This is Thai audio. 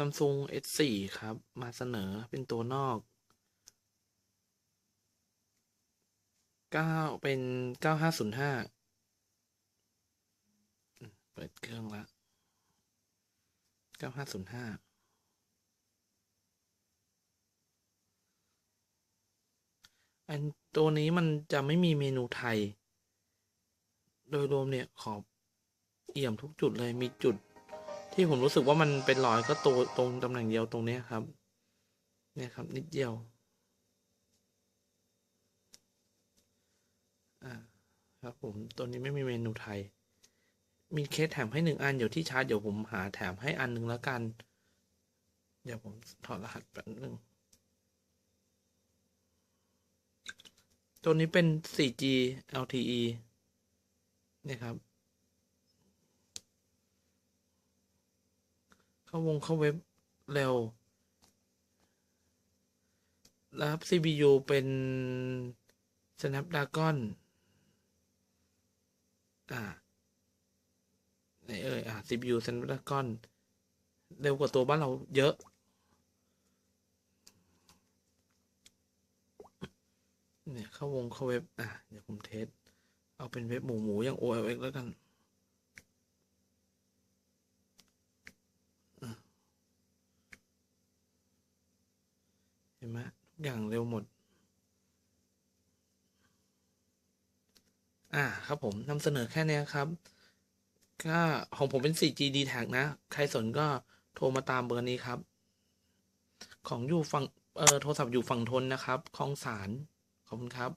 Samsung S4 ครับ มาเสนอเป็นตัวนอกเก้าเป็นเก้าห้าศูนย์ห้าเปิดเครื่องละเก้าห้าศูนย์ห้าอันตัวนี้มันจะไม่มีเมนูไทย โดยรวมเนี่ยขอบเอี่ยมทุกจุดเลยมีจุด ที่ผมรู้สึกว่ามันเป็นรอยก็ตัวตรงตำแหน่งเดียวตรงนี้ครับ เนี่ยครับ นิดเดียวครับผมตัวนี้ไม่มีเมนูไทย มีเคสแถมให้หนึ่งอัน เดี๋ยวที่ชาร์จเดี๋ยวผมหาแถมให้อันหนึ่งแล้วกัน เดี๋ยวผมถอดรหัสแป๊บนึงตัวนี้เป็น 4G LTE เนี่ยครับ เข้าวงเข้าเว็บเร็ว รับ CPU เป็น Snapdragon อ่าไหนเอ่ยอ่า CPU Snapdragon เร็วกว่าตัวบ้านเราเยอะ เนี่ย เข้าวงเข้าเว็บ อะ เดี๋ยวผมเทส เอาเป็นเว็บหมูหมูอย่าง OLX แล้วกัน เห็นไหมทุก อย่างเร็วหมด อ่าครับผมนำเสนอแค่นี้ครับก็ของผมเป็น 4G D-Tag นะ ใครสนก็โทรมาตามเบอร์นี้ครับ ของอยู่ฝั่งเออโทรศัพท์อยู่ฝั่งทนนะครับคลองสารขอบคุณครับ